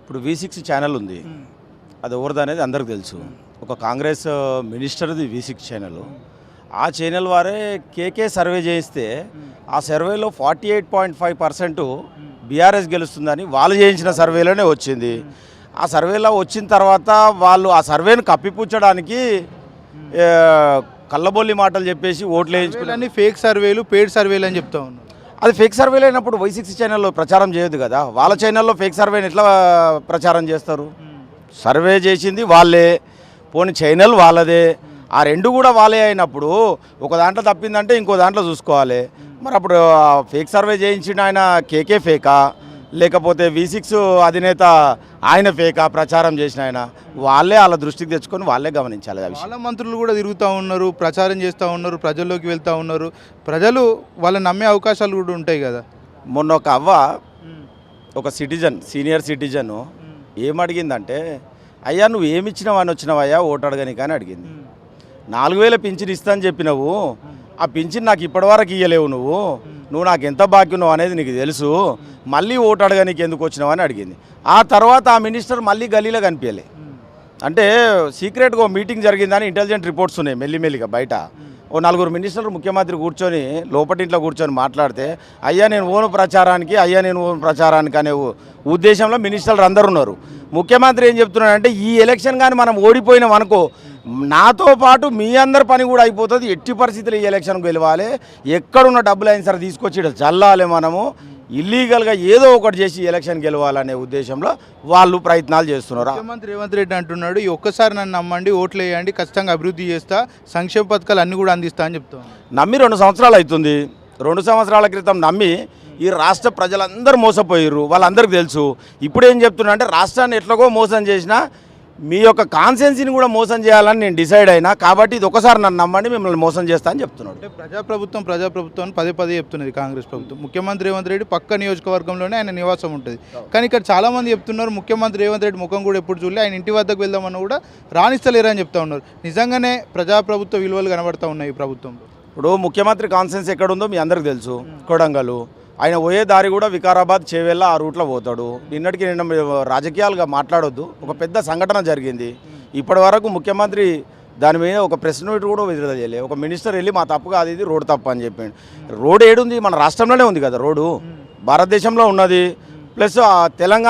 ఇప్పుడు వి six channel ఉంది. అది ఎవరిది అనేది అందరికి తెలుసు. ఒక కాంగ్రెస్ మినిస్టర్ది వి సిక్స్ ఛానల్ ఆ ఛానల్ వారే కేకే సర్వే చేయిస్తే ఆ సర్వేలో forty eight point five percent BRS గెలుస్తుందని వాళ్ళు చేయించిన సర్వేలోనే వచ్చింది. ఆ సర్వేలో వచ్చిన తర్వాత వాళ్ళు ఆ సర్వేను కప్పిపుచ్చడానికి కళ్ళబొల్లి మాటలు చెప్పేసి ఓట్లు వేయించుకుని అన్ని ఫేక్ సర్వేలు పేడ్ సర్వేలు అని చెప్తా ఉన్నారు. అది ఫేక్ సర్వేలు అయినప్పుడు వై సిక్స్ ఛానల్లో ప్రచారం చేయదు కదా. వాళ్ళ ఛానల్లో ఫేక్ సర్వేని ఎట్లా ప్రచారం చేస్తారు? సర్వే చేసింది వాళ్ళే. పోనీ ఛానల్ వాళ్ళదే. ఆ రెండు కూడా వాళ్ళే అయినప్పుడు ఒక దాంట్లో తప్పిందంటే ఇంకో దాంట్లో చూసుకోవాలి. మరి అప్పుడు ఫేక్ సర్వే చేయించిన ఆయన కేకే ఫేకా? లేకపోతే వి సిక్స్ అధినేత ఆయన ఫేకా ప్రచారం చేసిన ఆయన వాళ్ళే వాళ్ళ దృష్టికి తెచ్చుకొని వాళ్ళే గమనించాలి చాలా మంత్రులు కూడా తిరుగుతూ ఉన్నారు ప్రచారం చేస్తూ ఉన్నారు ప్రజల్లోకి వెళ్తూ ఉన్నారు. ప్రజలు వాళ్ళని నమ్మే అవకాశాలు కూడా ఉంటాయి కదా. మొన్న ఒక అవ్వ ఒక సిటిజన్ సీనియర్ సిటిజన్ ఏమడిగిందంటే అయ్యా నువ్వు ఏమి ఇచ్చినావు అని వచ్చినావయ్యా? ఓటు అడగని కానీ అడిగింది. నాలుగు వేల పింఛన్ ఇస్తా అని చెప్పినావు. ఆ పింఛన్ నాకు ఇప్పటివరకు ఇయ్యలేవు నువ్వు. నువ్వు నాకు ఎంత బాక్యున్నావు అనేది నీకు తెలుసు. మళ్ళీ ఓటు అడగనీకి ఎందుకు వచ్చినావు అని అడిగింది. ఆ తర్వాత ఆ మినిస్టర్ మళ్ళీ గలీలో కనిపించలే. అంటే సీక్రెట్గా ఓ మీటింగ్ జరిగిందని ఇంటెలిజెంట్ రిపోర్ట్స్ ఉన్నాయి మెల్లిమెల్లిగా బయట. ఓ నలుగురు మినిస్టర్లు ముఖ్యమంత్రి కూర్చొని లోపటింట్లో కూర్చొని మాట్లాడితే అయ్యా నేను ఓను ప్రచారానికి అయ్యా నేను ఓను ప్రచారానికి అనే ఉద్దేశంలో మినిస్టర్లు అందరు ఉన్నారు. ముఖ్యమంత్రి ఏం చెప్తున్నాడంటే ఈ ఎలక్షన్ కానీ మనం ఓడిపోయినాం అనుకో నాతో పాటు మీ అందరి పని కూడా అయిపోతుంది. ఎట్టి పరిస్థితులు ఈ ఎలక్షన్ గెలవాలి. ఎక్కడున్న డబ్బులు అయినా సరే తీసుకొచ్చి ఈడ చల్లాలి మనము. ఇల్లీగల్గా ఏదో ఒకటి చేసి ఎలక్షన్ గెలవాలనే ఉద్దేశంలో వాళ్ళు ప్రయత్నాలు చేస్తున్నారు. ముఖ్యమంత్రి రేవంత్ రెడ్డి అంటున్నాడు ఈ ఒక్కసారి నన్ను నమ్మండి ఓట్లు వేయండి ఖచ్చితంగా అభివృద్ధి చేస్తా సంక్షేమ పథకాలు అన్ని కూడా అందిస్తా అని చెప్తా ఉన్నాడు. నమ్మి రెండు సంవత్సరాలు అవుతుంది. రెండు సంవత్సరాల క్రితం నమ్మి ఈ రాష్ట్ర ప్రజలందరూ మోసపోయారు వాళ్ళందరికీ తెలుసు. ఇప్పుడు ఏం చెప్తున్నా అంటే రాష్ట్రాన్ని ఎట్లాగో మోసం చేసినా మీ యొక్క కాన్సెన్సీని కూడా మోసం చేయాలని నేను డిసైడ్ అయినా కాబట్టి ఇది ఒకసారి నన్ను నమ్మండి మిమ్మల్ని మోసం చేస్తా అని చెప్తున్నాడు. అంటే ప్రజాప్రభుత్వం ప్రజాప్రభుత్వం పదే పదే చెప్తున్నది కాంగ్రెస్ ప్రభుత్వం. ముఖ్యమంత్రి రేవంత్ రెడ్డి పక్క నియోజకవర్గంలోనే ఆయన నివాసం ఉంటుంది. కానీ ఇక్కడ చాలా మంది చెప్తున్నారు ముఖ్యమంత్రి రేవంత్ రెడ్డి ముఖం కూడా ఎప్పుడు చూడలే ఆయన ఇంటి వద్దకు వెళ్దామని కూడా రాణిస్తలేరని చెప్తా ఉన్నారు. నిజంగానే ప్రజాప్రభుత్వ విలువలు కనబడతా ఉన్నాయి ఈ ప్రభుత్వంలో. ఇప్పుడు ముఖ్యమంత్రి కాన్సెన్స్ ఎక్కడుందో మీ అందరికి తెలుసు కొడంగల్. ఆయన పోయే దారి కూడా వికారాబాద్ చేవెళ్ళ ఆ రూట్లో పోతాడు. నిన్నటికి నిన్న రాజకీయాలుగా మాట్లాడొద్దు. ఒక పెద్ద సంఘటన జరిగింది. ఇప్పటి వరకు ముఖ్యమంత్రి దాని మీద ఒక ప్రెస్ నోట్ కూడా విడుదల చేయలేదు ఒక మినిస్టర్ వెళ్ళి మా తప్పు కాదు ఇది రోడ్ తప్పు అని చెప్పిండు. రోడ్ ఏడుంది మన రాష్ట్రంలోనే ఉంది కదా రోడ్డు. భారతదేశంలో ఉన్నది. ప్లస్ ఆ తెలంగాణ